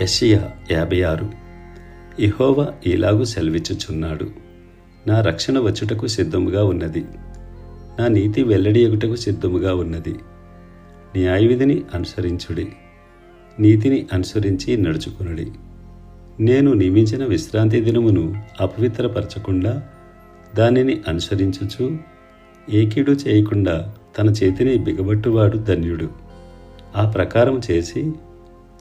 యషియా యాభై ఆరు ఇహోవా ఇలాగూ సెలవిచ్చుచున్నాడు. నా రక్షణ వచ్చుటకు సిద్ధముగా ఉన్నది. నా నీతి వెల్లడి ఎగుటకు సిద్ధముగా ఉన్నది. న్యాయవిధిని అనుసరించుడి. నీతిని అనుసరించి నడుచుకునుడి. నేను నియమించిన విశ్రాంతి దినమును అపవిత్రపరచకుండా దానిని అనుసరించుచు ఏకీడు చేయకుండా తన చేతిని బిగబట్టువాడు ధన్యుడు. ఆ ప్రకారం చేసి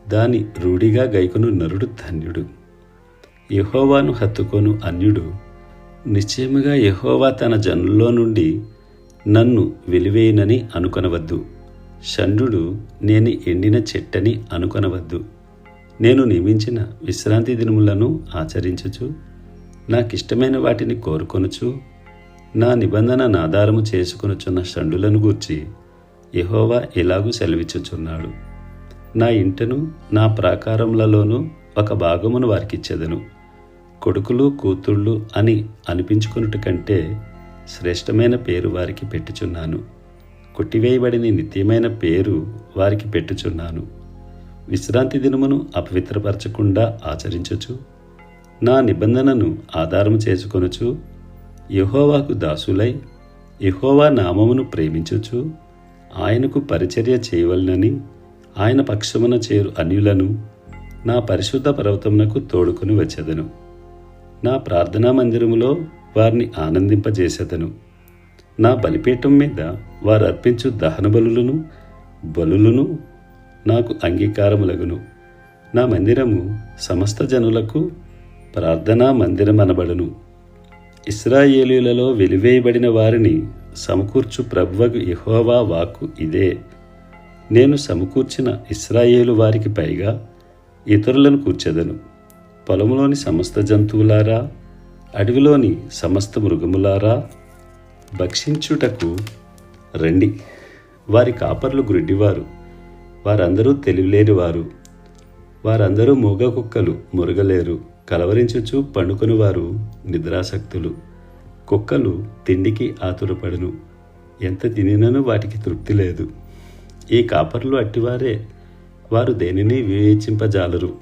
దాని రూఢిగా గైకొను నరుడు ధన్యుడు. యహోవాను హత్తుకొను అన్యుడు. నిశ్చయముగా యహోవా తన జనుల్లో నుండి నన్ను వెలివేయనని అనుకొనవద్దు. షండు నేను ఎండిన చెట్టని అనుకొనవద్దు. నేను నియమించిన విశ్రాంతి దినములను ఆచరించుచు నాకిష్టమైన వాటిని కోరుకొనుచు నా నిబంధన నాధారము చేసుకొనుచున్న షండులను గూర్చి యహోవా ఎలాగూ సెలవిచ్చుచున్నాడు. నా ఇంటను నా ప్రాకారములలోనూ ఒక భాగమును వారికిచ్చేదను. కొడుకులు కూతుళ్ళు అని అనిపించుకున్నట కంటే శ్రేష్టమైన పేరు వారికి పెట్టుచున్నాను. కొట్టివేయబడిన నిత్యమైన పేరు వారికి పెట్టుచున్నాను. విశ్రాంతి దినమును అపవిత్రపరచకుండా ఆచరించచ్చు నా నిబంధనను ఆధారము చేసుకొనుచు యహోవాకు దాసులై యహోవా నామమును ప్రేమించుచు ఆయనకు పరిచర్య చేయవలనని ఆయన పక్షమున చేరు అన్యులను నా పరిశుద్ధ పర్వతమునకు తోడుకొని వచ్చేదను. నా ప్రార్థనా మందిరములో వారిని ఆనందింపజేసేదను. నా బలిపీఠం మీద వారు అర్పించు దహన బలులను బలులను నాకు అంగీకారములగును. నా మందిరము సమస్త జనులకు ప్రార్థనా మందిరమనబడును. ఇస్రాయేలీలలో వెలివేయబడిన వారిని సమకూర్చు ప్రభువకు ఇహోవా వాక్కు ఇదే. నేను సమకూర్చిన ఇస్రాయేలు వారికి పైగా ఇతరులను కూర్చెదను. పొలంలోని సమస్త జంతువులారా అడవిలోని సమస్త మృగములారా భక్షించుటకు రండి. వారి కాపర్లు గుడ్డివారు వారందరూ తెలివిలేనివారు వారందరూ మూగ కుక్కలు మురగలేరు కలవరించుచు పండుకొని వారు నిద్రాసక్తులు. కుక్కలు తిండికి ఆతురపడును. ఎంత తినినను వాటికి తృప్తి లేదు. ఈ కాపర్లు అట్టివారే. వారు దేనిని వివేచింపజాలరు.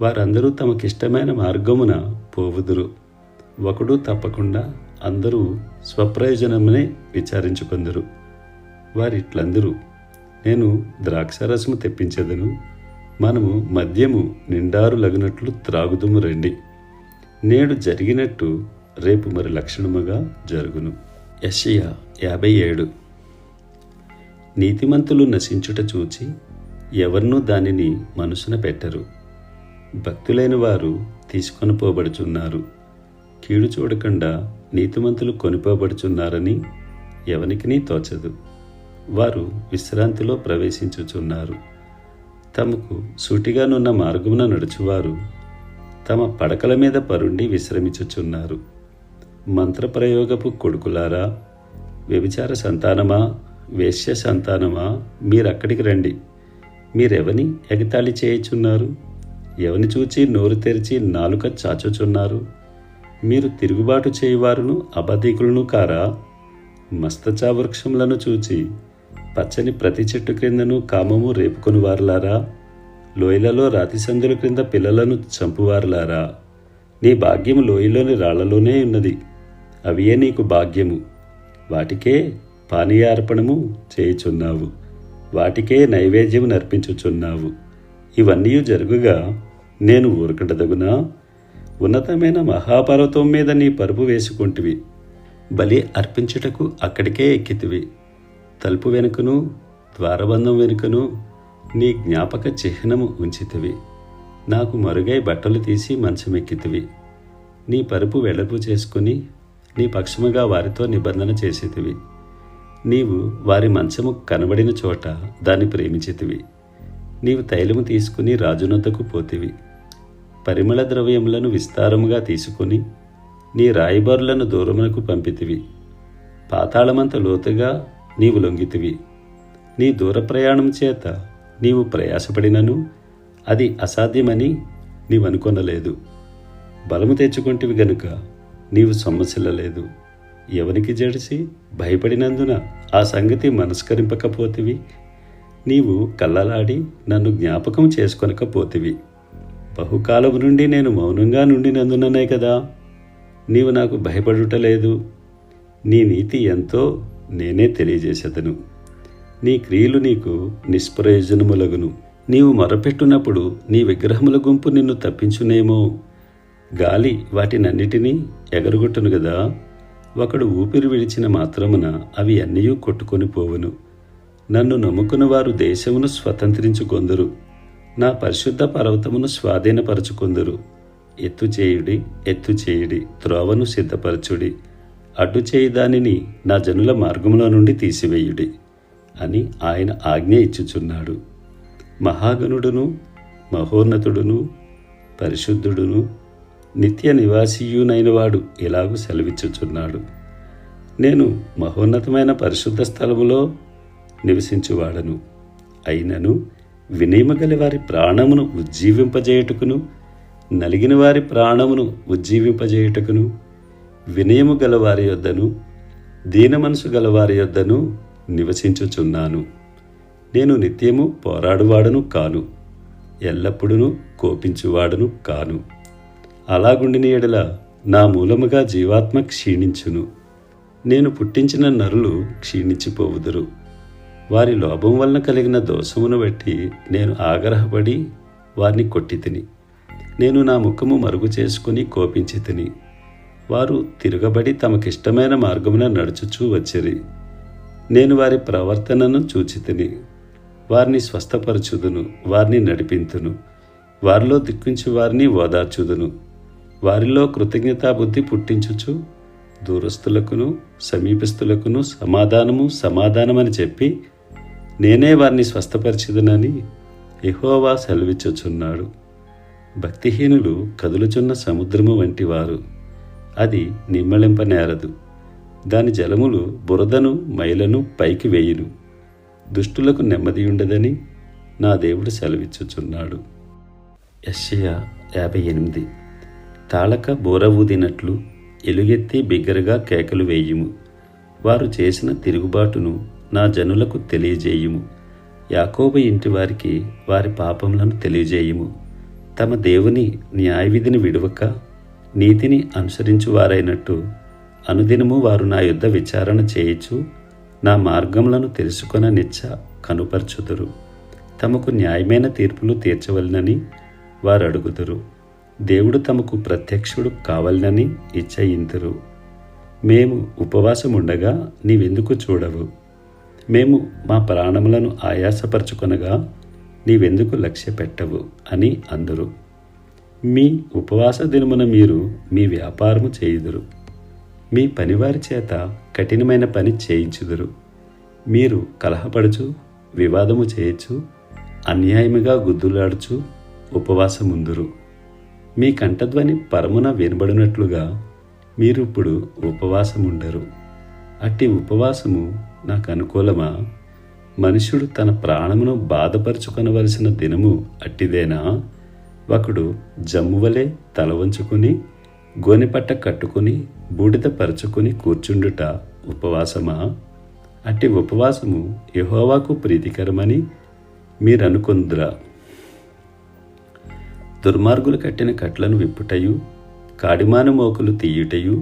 వారందరూ తమకిష్టమైన మార్గమున పోవుదురు. ఒకడు తప్పకుండా అందరూ స్వప్రయోజనమనే విచారించుకుందరు. వారిట్లందరూ నేను ద్రాక్షరసము తెప్పించదను. మనము మద్యము నిండారు లగినట్లు త్రాగుదుము రండి. నేడు జరిగినట్టు రేపు మరి లక్షణముగా జరుగును. యషియా యాభై ఏడు. నీతిమంతులు నశించుట చూచి ఎవరినూ దానిని మనసున పెట్టరు. భక్తులైన వారు తీసుకొని పోబడుచున్నారు కీడు చూడకుండా నీతిమంతులు కొనిపోబడుచున్నారని ఎవనికినీ తోచదు. వారు విశ్రాంతిలో ప్రవేశించుచున్నారు. తమకు సూటిగానున్న మార్గమున నడుచువారు తమ పడకల మీద పరుండి విశ్రమించుచున్నారు. మంత్రప్రయోగపు కొడుకులారా వ్యభిచార సంతానమా? వేశ్య సంతానమా మీరక్కడికి రండి. మీరెవని ఎగతాళి చేయుచున్నారు? ఎవని చూచి నోరు తెరిచి నాలుక చాచుచున్నారు? మీరు తిరుగుబాటు చేయువారును అబధికులను కారా? మస్తచా వృక్షములను చూచి పచ్చని ప్రతి చెట్టు క్రిందను కామము రేపుకొని వారులారా లోయలలో రాతిసందుల క్రింద పిల్లలను చంపువారులారా? నీ భాగ్యము లోయలోని రాళ్ళలోనే ఉన్నది. అవియే నీకు భాగ్యము. వాటికే పానీయార్పణము చేయుచున్నావు. వాటికే నైవేద్యము నర్పించుచున్నావు ఇవన్నీ జరుగుగా నేను ఊరకటదగునా ఉన్నతమైన మహాపర్వతం మీద నీ పరుపు వేసుకుంటివి. బలి అర్పించుటకు అక్కడికే ఎక్కితివి. తలుపు వెనుకను ద్వారబంధం వెనుకను నీ జ్ఞాపక చిహ్నము ఉంచితివి. నాకు మరుగై బట్టలు తీసి మంచమెక్కితివి. నీ పరుపు వెడల్పు చేసుకుని నీ పక్షముగా వారితో నిబంధన చేసేతివి. నీవు వారి మంచము కనబడిన చోట దాన్ని ప్రేమించితివి. నీవు తైలము తీసుకుని రాజునొద్దకు పోతివి. పరిమళ ద్రవ్యములను విస్తారముగా తీసుకుని నీ రాయిబారులను దూరమునకు పంపితివి. పాతాళమంత లోతుగా నీవు లొంగితివి. నీ దూర ప్రయాణం చేత నీవు ప్రయాసపడినను అది అసాధ్యమని నీవనుకొనలేదు. బలము తెచ్చుకుంటివి గనుక నీవు సొమ్మసిల్లలేదు. ఎవనికి జడిసి భయపడినందున ఆ సంగతి మనస్కరింపకపోతివి? నీవు కళ్ళలాడి నన్ను జ్ఞాపకం చేసుకొనకపోతివి. బహుకాలం నుండి నేను మౌనంగా నుండినందుననే కదా. నీవు నాకు భయపడుటలేదు. నీ నీతి ఎంతో నేనే తెలియజేసేదను. నీ క్రియలు నీకు నిష్ప్రయోజనములగును. నీవు మొరపెట్టునప్పుడు నీ విగ్రహముల గుంపు నిన్ను తప్పించునేమో. గాలి వాటినన్నిటినీ ఎగరగొట్టును కదా ఒకడు ఊపిరి విడిచిన మాత్రమున అవి అన్నీ కొట్టుకొని పోవును. నన్ను నమ్ముకున్న వారు దేశమును స్వతంత్రించుకొందరు నా పరిశుద్ధ పర్వతమును స్వాధీనపరచుకొందరు. ఎత్తు చేయుడి ఎత్తు చేయుడి త్రోవను సిద్ధపరచుడి అడ్డు చేయి దానిని నా జనుల మార్గంలో నుండి తీసివేయుడి అని ఆయన ఆజ్ఞ ఇచ్చుచున్నాడు. మహాగణుడును మహోన్నతుడును పరిశుద్ధుడును నిత్య నివాసీయునైన వాడు ఇలాగూ సెలవిచ్చుచున్నాడు? నేను మహోన్నతమైన పరిశుద్ధ స్థలములో నివసించువాడను. అయినను వినయమగలి వారి ప్రాణమును ఉజ్జీవింపజేయుటకును నలిగిన వారి ప్రాణమును ఉజ్జీవింపజేయుటకును వినయము గల వారి యొద్దను దీన మనసు గల వారి యొద్దను నివసించుచున్నాను. నేను నిత్యము పోరాడువాడను కాను ఎల్లప్పుడూ కోపించువాడను కాను. అలాగుండిన ఎడల నా మూలముగా జీవాత్మ క్షీణించును. నేను పుట్టించిన నరులు క్షీణించిపోవుదురు. వారి లోభం వలన కలిగిన దోషమును బట్టి నేను ఆగ్రహపడి వారిని కొట్టి తిని నేను నా ముఖము మరుగు చేసుకుని కోపించి తిని వారు తిరగబడి తమకిష్టమైన మార్గమున నడుచుచూ వచ్చిరి. నేను వారి ప్రవర్తనను చూచి తిని వారిని స్వస్థపరచుదును వారిని నడిపింతును. వారిలో దిక్కుంచి వారిని ఓదార్చుదును. వారిలో కృతజ్ఞతాబుద్ధి పుట్టించుచు దూరస్తులకును సమీపస్తులకును సమాధానము సమాధానమని చెప్పి నేనే వారిని స్వస్థపరిచిదునని ఎహోవా సెలవిచ్చుచున్నాడు. భక్తిహీనులు కదులుచున్న సముద్రము వంటి వారు అది నిమ్మళింపనేరదు దాని జలములు బురదను మైలను పైకి వేయును. దుష్టులకు నెమ్మది ఉండదని నా దేవుడు సెలవిచ్చుచున్నాడు. యెషయా యాభై ఎనిమిది. తాళక బోర ఊదినట్లు ఎలుగెత్తి బిగ్గరగా కేకలు వేయుము. వారు చేసిన తిరుగుబాటును నా జనులకు తెలియజేయుము. యాకోబు ఇంటి వారికి వారి పాపములను తెలియజేయుము. తమ దేవుని న్యాయవిధిని విడువక నీతిని అనుసరించువారైనట్టు అనుదినము వారు నా యుద్ధ విచారణ చేయిచు నా మార్గములను తెలుసుకొన నిచ్చ కనుపరచుదురు. తమకు న్యాయమైన తీర్పులు తీర్చవలనని వారు అడుగుదురు దేవుడు తమకు ప్రత్యక్షుడు కావాలని ఇచ్చయింతురు. మేము ఉపవాసం ఉండగా నీవెందుకు చూడవు? మేము మా ప్రాణములను ఆయాసపరచుకొనగా నీవెందుకు లక్ష్య పెట్టవు అని అందరు. మీ ఉపవాస దినమున మీరు మీ వ్యాపారము చేయుదురు. మీ పనివారి చేత కఠినమైన పని చేయించుదురు. మీరు కలహపడుచు వివాదము చేయొచ్చు అన్యాయముగా గుద్దులాడుచు ఉపవాసముందురు. మీ కంఠధ్వని పరమున వినబడినట్లుగా మీరు ఇప్పుడు ఉపవాసముండరు. అట్టి ఉపవాసము నాకు అనుకూలమా? మనుషుడు తన ప్రాణమును బాధపరుచుకొనవలసిన దినము అట్టిదేనా? ఒకడు జమ్మువలే తల వంచుకుని గోనెపట్ట కట్టుకుని బూడిద పరుచుకుని కూర్చుండుట ఉపవాసమా? అట్టి ఉపవాసము యహోవాకు ప్రీతికరమని మీరనుకుందురా. దుర్మార్గులు కట్టిన కట్లను విప్పుటయు కాడిమాన మోకులు తీయుటయు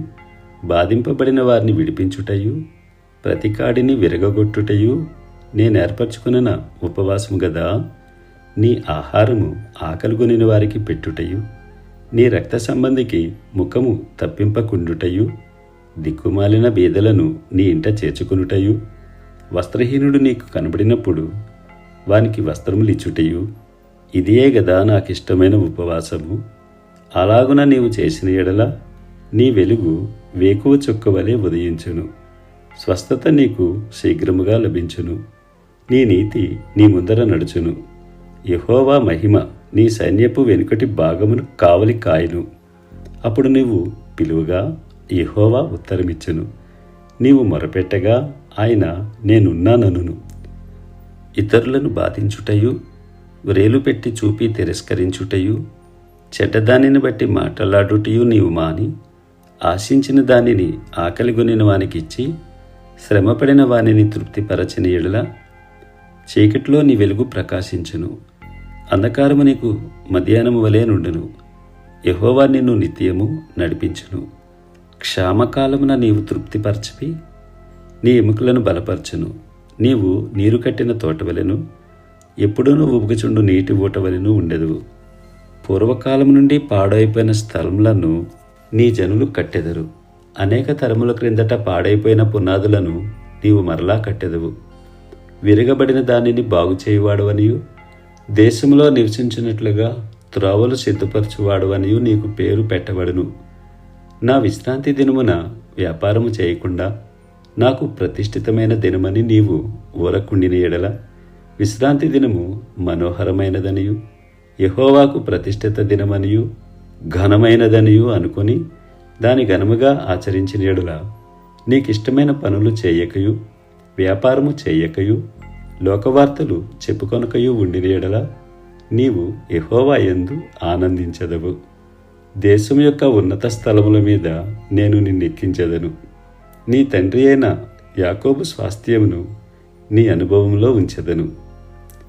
బాధింపబడిన వారిని విడిపించుటయు ప్రతి కాడిని విరగగొట్టుటయు నేనేర్పరచుకున్న ఉపవాసము గదా నీ ఆహారము ఆకలిగొనిన వారికి పెట్టుటయు నీ రక్త సంబంధికి ముఖము తప్పింపకుండుటయు దిక్కుమాలిన బీదలను నీ ఇంట చేర్చుకునుటయు వస్త్రహీనుడు నీకు కనబడినప్పుడు వానికి వస్త్రములిచ్చుటయు ఇదియే గదా నాకిష్టమైన ఉపవాసము. అలాగున నీవు చేసిన ఎడల నీ వెలుగు వేకువ చుక్క వలె ఉదయించును. స్వస్థత నీకు శీఘ్రముగా లభించును. నీ నీతి నీ ముందర నడుచును. యహోవా మహిమ నీ సైన్యపు వెనుకటి భాగమును కావలి కాయను. అప్పుడు నీవు పిలువగా యహోవా ఉత్తరమిచ్చును. నీవు మొరపెట్టగా ఆయన నేనున్నాననును. ఇతరులను బాధించుటయు వ్రేలు పెట్టి చూపి తిరస్కరించుటయు చెడ్డదానిని బట్టి మాట్లాడుటయు నీవు మాని ఆశించిన దానిని ఆకలిగొనిన వానికిచ్చి శ్రమపడిన వానిని తృప్తిపరచని ఎడల చీకటిలో నీ వెలుగు ప్రకాశించును. అంధకారము నీకు మధ్యాహ్నము వలె నుండును. యహోవా నిన్ను నిత్యము నడిపించును. క్షామకాలమున నీవు తృప్తిపరచిపి నీ ఎముకలను బలపరచును. నీవు నీరు కట్టిన తోటవలెను ఎప్పుడూనూ ఉబుకుచుండు నీటి ఊటవలెను ఉండెదు. పూర్వకాలం నుండి పాడైపోయిన స్థలములను నీ జనులు కట్టెదరు. అనేక తరముల క్రిందట పాడైపోయిన పునాదులను నీవు మరలా కట్టెదవు. విరగబడిన దానిని బాగు చేయువాడవనియు దేశంలో నివసించినట్లుగా త్రోవలు సిద్ధపరచువాడవనియు నీకు పేరు పెట్టబడును. నా విశ్రాంతి దినమున వ్యాపారము చేయకుండా నాకు ప్రతిష్ఠితమైన దినమని నీవు ఊరకుండిన ఎడల విశ్రాంతి దినము మనోహరమైనదనియు యహోవాకు ప్రతిష్ఠిత దినమనియు ఘనమైనదనియు అనుకొని దాని ఘనముగా ఆచరించిన ఎడల నీకిష్టమైన పనులు చేయకయు వ్యాపారము చేయకయు లోకవార్తలు చెప్పుకొనకయు ఉండిన ఎడల నీవు యహోవా ఎందు ఆనందించదవు. దేశం యొక్క ఉన్నత స్థలముల మీద నేను నిన్నెక్కించదను. నీ తండ్రి అయిన యాకోబు స్వాస్థ్యమును నీ అనుభవంలో ఉంచెదను.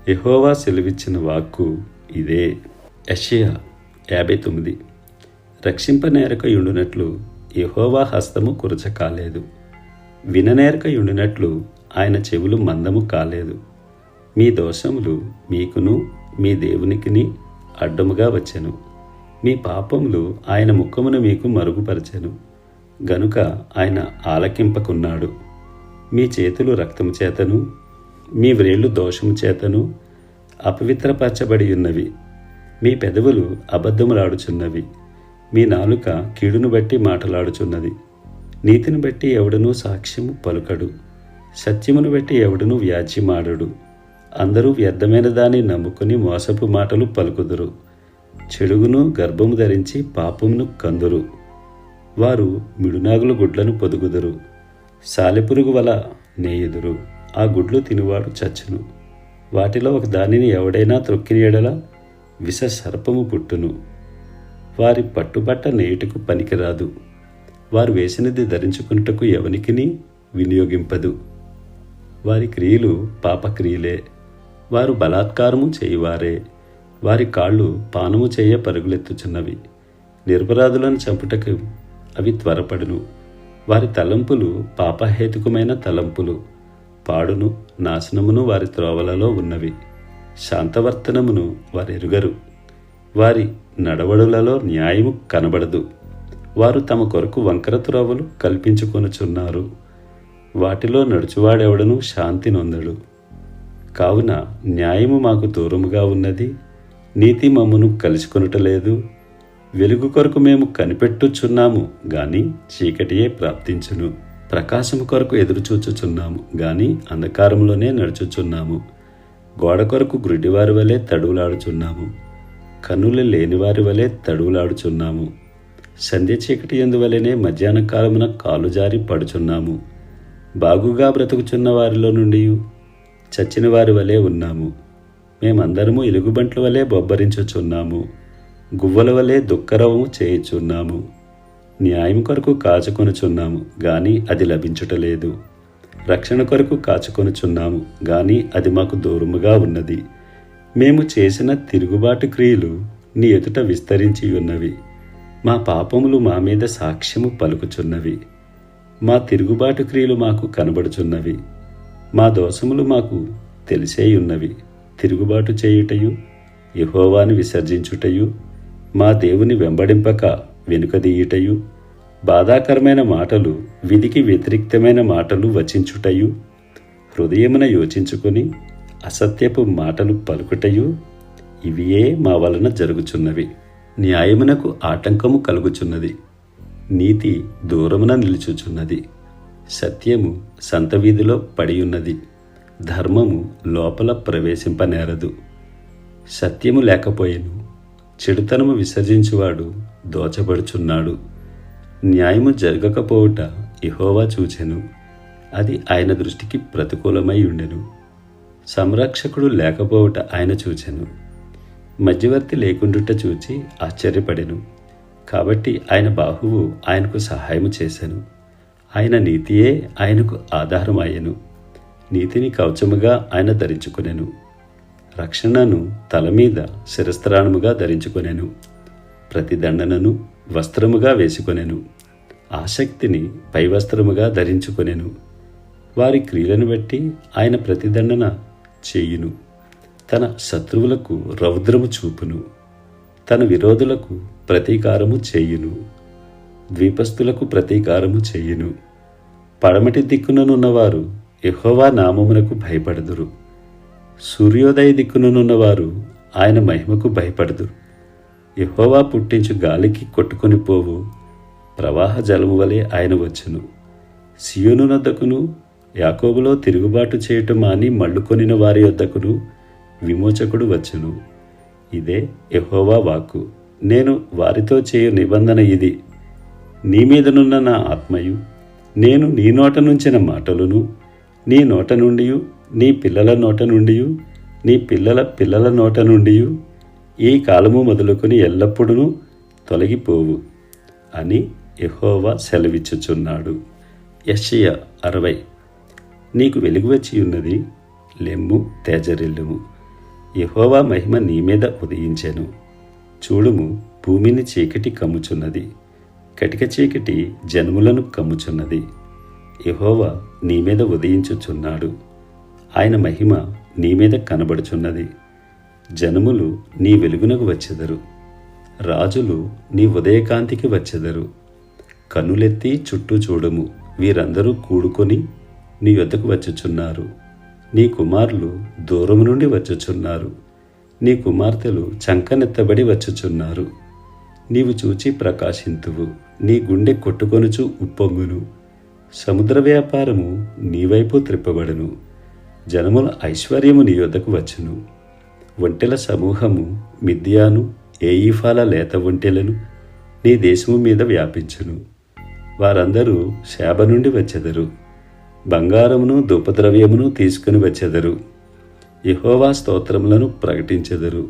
యహోవా సెలవిచ్చిన వాక్కు ఇదే. యషయా యాభై తొమ్మిది. రక్షింపనేరకయుండునట్లు యహోవా హస్తము కురచ కాలేదు. విననేరకయుండునట్లు ఆయన చెవులు మందము కాలేదు. మీ దోషములు మీకును మీ దేవునికిని అడ్డముగా వచ్చెను. మీ పాపములు ఆయన ముఖమును మీకు మరుగుపరచెను. గనుక ఆయన ఆలకింపకున్నాడు. మీ చేతులు రక్తము చేతను మీ వ్రేళ్ళు దోషము చేతను అపవిత్రపరచబడి ఉన్నవి. మీ పెదవులు అబద్ధములాడుచున్నవి. మీ నాలుక కీడును బట్టి మాటలాడుచున్నది. నీతిని బట్టి ఎవడునూ సాక్ష్యము పలుకడు. సత్యమును బట్టి ఎవడునూ వ్యాజ్యమాడడు. అందరూ వ్యర్థమైన దాన్ని నమ్ముకుని మోసపు మాటలు పలుకుదురు. చెడుగును గర్భము ధరించి పాపమును కందురు. వారు మిడునాగుల గుడ్లను పొదుగుదురు. సాలెపురుగు వల నేయుదురు. ఆ గుడ్లు తినువాడు చచ్చును. వాటిలో ఒక దానిని ఎవడైనా త్రొక్కిన ఎడల విష సర్పము పుట్టును. వారి పట్టుబట్ట నేయుటకు పనికిరాదు. వారు వేసినది ధరించుకున్నటకు ఎవనికిని వినియోగింపదు. వారి క్రియలు పాపక్రియలే. వారు బలాత్కారము చేయువారే. వారి కాళ్ళు పానము చేయ పరుగులెత్తుచున్నవి. నిరపరాధులను చంపుటకు అవి త్వరపడును. వారి తలంపులు పాపహేతుకమైన తలంపులు. పాడును నాశనమును వారి త్రోవలలో ఉన్నవి. శాంతవర్తనమును వారెరుగరు. వారి నడవడులలో న్యాయము కనబడదు. వారు తమ కొరకు వంకర త్రోవలు కల్పించుకొనుచున్నారు. వాటిలో నడుచువాడెవడను శాంతి నొందడు. కావున న్యాయము మాకు దూరముగా ఉన్నది. నీతి మమ్మను కలుసుకొనుటలేదు వెలుగు కొరకు మేము కనిపెట్టుచున్నాము గాని చీకటియే ప్రాప్తించును. ప్రకాశము కొరకు ఎదురుచూచుచున్నాము గాని అంధకారంలోనే నడుచుచున్నాము. గోడ కొరకు గుడ్డివారి వలె తడువులాడుచున్నాము. కన్నులు లేనివారి వలె తడువులాడుచున్నాము. సంధ్య చీకటి ఎందువలనే మధ్యాహ్న కాలమున కాలు జారి పడుచున్నాము. బాగుగా బ్రతుకుచున్న వారిలో నుండి చచ్చిన వారి వలె ఉన్నాము. మేమందరము ఎలుగుబంట్ల వలె బొబ్బరించుచున్నాము. గువ్వల వలె దుఃఖరవము చేయుచున్నాము. న్యాయం కొరకు కాచుకొనుచున్నాము గాని అది లభించుటలేదు. రక్షణ కొరకు కాచుకొనుచున్నాము గాని అది మాకు దూరముగా ఉన్నది. మేము చేసిన తిరుగుబాటు క్రియలు నీ ఎదుట విస్తరించి ఉన్నవి మా పాపములు మా మీద సాక్ష్యము పలుకుచున్నవి. మా తిరుగుబాటు క్రియలు మాకు కనబడుచున్నవి. మా దోషములు మాకు తెలిసేయున్నవి. తిరుగుబాటు చేయుటయు యహోవాని విసర్జించుటయు మా దేవుని వెంబడింపక వెనుకదీయుటయు. బాధాకరమైన మాటలు విధికి వ్యతిరిక్తమైన మాటలు వచించుటయు. హృదయమున యోచించుకొని అసత్యపు మాటలు పలుకుటయు. ఇవియే మా వలన జరుగుచున్నవి. న్యాయమునకు ఆటంకము కలుగుచున్నది. నీతి దూరమున నిలుచుచున్నది. సత్యము సంత వీధిలో పడియున్నది. ధర్మము లోపల ప్రవేశింపనేరదు. సత్యము లేకపోయేను. చెడుతనము విసర్జించువాడు దోచబడుచున్నాడు. న్యాయము జరగకపోవుట ఇహోవా చూచెను. అది ఆయన దృష్టికి ప్రతికూలమై ఉండెను. సంరక్షకుడు లేకపోవుట ఆయన చూచెను. మధ్యవర్తి లేకుండుట చూచి ఆశ్చర్యపడెను. కాబట్టి ఆయన బాహువు ఆయనకు సహాయము చేశాను ఆయన నీతియే ఆయనకు ఆధారమయ్యను. నీతిని కవచముగా ఆయన ధరించుకునేను. రక్షణను తల మీద శిరస్త్రాణముగా ధరించుకునేను. ప్రతి దండనను వస్త్రముగా వేసుకొనెను. ఆసక్తిని పై వస్త్రముగా ధరించుకొనెను. వారి క్రియలను బట్టి ఆయన ప్రతిదండన చేయును. తన శత్రువులకు రౌద్రము చూపును. తన విరోధులకు ప్రతీకారము చేయును. ద్వీపస్థులకు ప్రతీకారము చేయును. పడమటి దిక్కుననున్నవారు ఎహోవా నామమునకు భయపడదురు. సూర్యోదయ దిక్కుననున్నవారు ఆయన మహిమకు భయపడదురు. ఎహోవా పుట్టించు గాలికి కొట్టుకొని పోవు. ప్రవాహ జలము వలె ఆయన వచ్చును. సియోను నద్దకును యాకోబులో తిరుగుబాటు చేయటం మాని మళ్ళుకొనిన వారి వద్దకును విమోచకుడు వచ్చును. ఇదే ఎహోవా వాక్కు. నేను వారితో చేయు నిబంధన ఇది. నీ మీదనున్న నా ఆత్మయు నేను నీ నోట నుంచిన మాటలను నీ నోట నుండి నీ పిల్లల నోట నుండి నీ పిల్లల పిల్లల నోట నుండి ఈ కాలము మొదలుకొని ఎల్లప్పుడూ తొలగిపోవు అని యెహోవా సెలవిచ్చుచున్నాడు. యెషయ అరవై. నీకు వెలుగు వచ్చి ఉన్నది లెమ్ము తేజరిల్లుము. యెహోవా మహిమ నీ మీద ఉదయించెను. చూడుము భూమిని చీకటి కమ్ముచున్నది. కటిక చీకటి జన్ములను కమ్ముచున్నది. యెహోవా నీ మీద ఉదయించుచున్నాడు. ఆయన మహిమ నీ మీద కనబడుచున్నది. జనములు నీ వెలుగునకు వచ్చెదరు. రాజులు నీ ఉదయకాంతికి వచ్చెదరు. కన్నులెత్తి చుట్టూ చూడము. వీరందరూ కూడుకొని నీ యొద్దకు వచ్చుచున్నారు. నీ కుమారులు దూరము నుండి వచ్చుచున్నారు. నీ కుమార్తెలు చంకనెత్తబడి వచ్చుచున్నారు. నీవు చూచి ప్రకాశింతువు. నీ గుండె కొట్టుకొనుచు ఉప్పొంగును. సముద్ర వ్యాపారము నీ వైపు త్రిప్పబడును. జనముల ఐశ్వర్యము నీ యొద్దకు వచ్చును. ఒంటెల సమూహము మిద్యాను ఏయిఫాల లేత ఒంటెలను నీ దేశము మీద వ్యాపించును. వారందరూ శాబ నుండి వచ్చెదరు. బంగారమును ధూపద్రవ్యమును తీసుకుని వచ్చెదరు. ఇహోవా స్తోత్రములను ప్రకటించెదరు.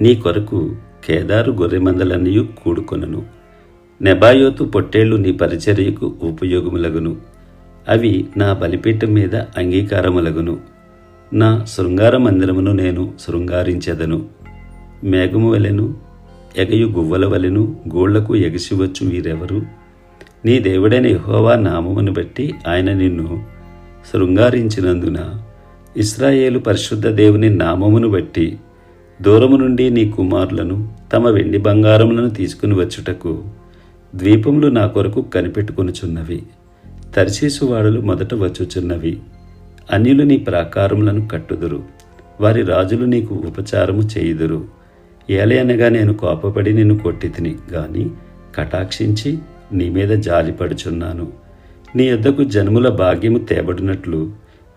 నీ కొరకు కేదారు గొర్రెమందలన్నీ కూడుకొనను. నెబాయోతు పొట్టేళ్ళు నీ పరిచర్యకు ఉపయోగములగును. అవి నా బలిపీఠం మీద అంగీకారములగును. నా శృంగార మందిరమును నేను శృంగారించెదను. మేఘము వలెను ఎగయు గువ్వల వలెను గోళ్ళకు ఎగసివచ్చు వీరెవరు? నీ దేవుడైన యహోవా నామమును బట్టి ఆయన నిన్ను శృంగారించినందున ఇస్రాయేలు పరిశుద్ధ దేవుని నామమును బట్టి దూరము నుండి నీ కుమారులను తమ వెండి బంగారములను తీసుకుని వచ్చుటకు ద్వీపములు నా కొరకు కనిపెట్టుకొనుచున్నవి. తర్శీసు వాడలు మొదట వచ్చుచున్నవి. అన్యులు నీ ప్రాకారములను కట్టుదురు. వారి రాజులు నీకు ఉపచారము చేయుదురు. ఏలే అనగా నేను కోపపడి నిన్ను కొట్టి తిని గాని కటాక్షించి నీ మీద జాలిపడుచున్నాను. నీ యొద్దకు జన్ముల భాగ్యము తేబడినట్లు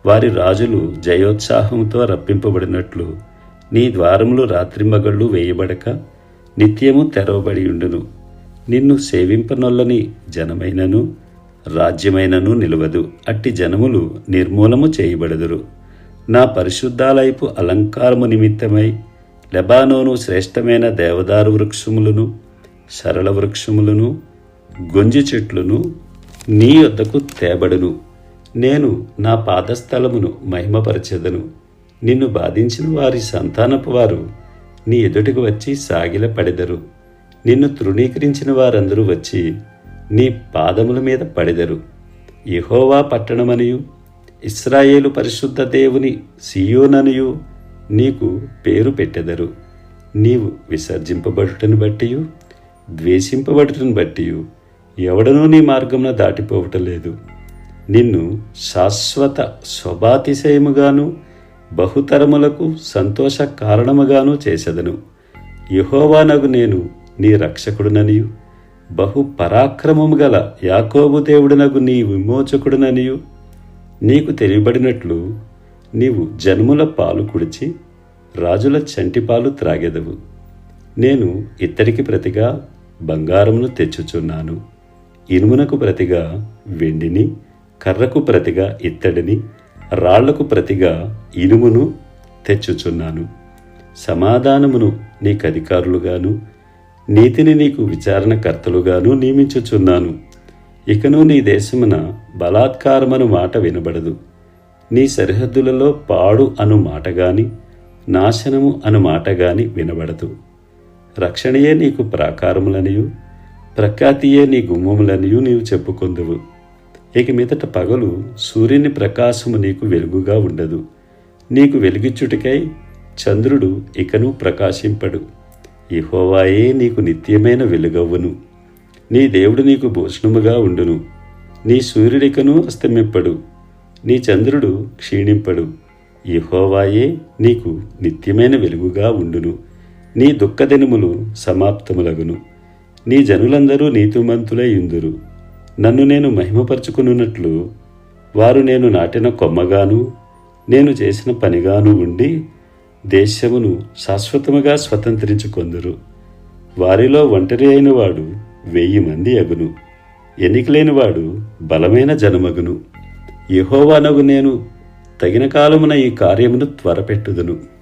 వారి రాజులు జయోత్సాహంతో రప్పింపబడినట్లు నీ ద్వారములు రాత్రింబగళ్ళు వేయబడక నిత్యము తెరవబడి ఉండును. నిన్ను సేవింపనొల్లని జనమైనను రాజ్యమైనను నిలవదు. అట్టి జనములు నిర్మూలము చేయబడదురు. నా పరిశుద్ధాలయపు అలంకారము నిమిత్తమై లెబానోను శ్రేష్టమైన దేవదారు వృక్షములను సరళ వృక్షములను గొంజి చెట్లను నీ యొద్దకు తేబడును. నేను నా పాదస్థలమును మహిమపరచెదను. నిన్ను బాధించిన వారి సంతానపు వారు నీ ఎదుటికి వచ్చి సాగిల పడెదరు నిన్ను తృణీకరించిన వారందరూ వచ్చి నీ పాదముల మీద పడెదరు. ఇహోవా పట్టణమనియు ఇస్రాయేలు పరిశుద్ధ దేవుని సియోననియు నీకు పేరు పెట్టెదరు. నీవు విసర్జింపబడుటను బట్టియు ద్వేషింపబడుటను బట్టియు ఎవడనూ నీ మార్గమున దాటిపోవటలేదు. నిన్ను శాశ్వత స్వభాతిశయముగాను బహుతరములకు సంతోష కారణముగాను చేసెదను యహోవానగు నేను నీ రక్షకుడుననియు. బహు పరాక్రమము గల యాకోబు దేవుడునగు నీ విమోచకుడుననియు. నీకు తెలియబడినట్లు నీవు జన్ముల పాలు కుడిచి రాజుల చంటిపాలు త్రాగెదవు. నేను ఇత్తడికి ప్రతిగా బంగారమును తెచ్చుచున్నాను. ఇనుమునకు ప్రతిగా వెండిని కర్రకు ప్రతిగా ఇత్తడిని రాళ్ళకు ప్రతిగా ఇనుమును తెచ్చుచున్నాను. సమాధానమును నీకు అధికారులుగాను నీతిని నీకు విచారణకర్తలుగాను నియమించుచున్నాను. ఇకను నీ దేశమున బలాత్కారమను మాట వినబడదు. నీ సరిహద్దులలో పాడు అను మాట గాని నాశనము అను మాట గాని వినబడదు. రక్షణయే నీకు ప్రాకారములనియు ప్రఖ్యాతియే నీ గుమ్మములనియు నీవు చెప్పుకొందువు. ఇక మీదట పగలు సూర్యుని ప్రకాశము నీకు వెలుగుగా ఉండదు. నీకు వెలుగిచ్చుటకై చంద్రుడు ఇకను ప్రకాశింపడు. ఇహోవాయే నీకు నిత్యమైన వెలుగవ్వును. నీ దేవుడు నీకు భూషణముగా ఉండును. నీ సూర్యుడికను అస్తమింపడు. నీ చంద్రుడు క్షీణింపడు. ఇహోవాయే నీకు నిత్యమైన వెలుగుగా ఉండును. నీ దుఃఖదినములు సమాప్తములగును. నీ జనులందరూ నీతిమంతులై ఇందురు నన్ను నేను మహిమపరచుకున్నట్లు వారు నేను నాటిన కొమ్మగాను నేను చేసిన పనిగాను ఉండి దేశమును శాశ్వతముగా స్వతంత్రించుకొందురు. వారిలో ఒంటరి అయిన వాడు వెయ్యి మంది అగును ఎన్నికలేనివాడు బలమైన జనమగును. యహోవానగు నేను తగిన కాలమున ఈ కార్యమును త్వరపెట్టుదును.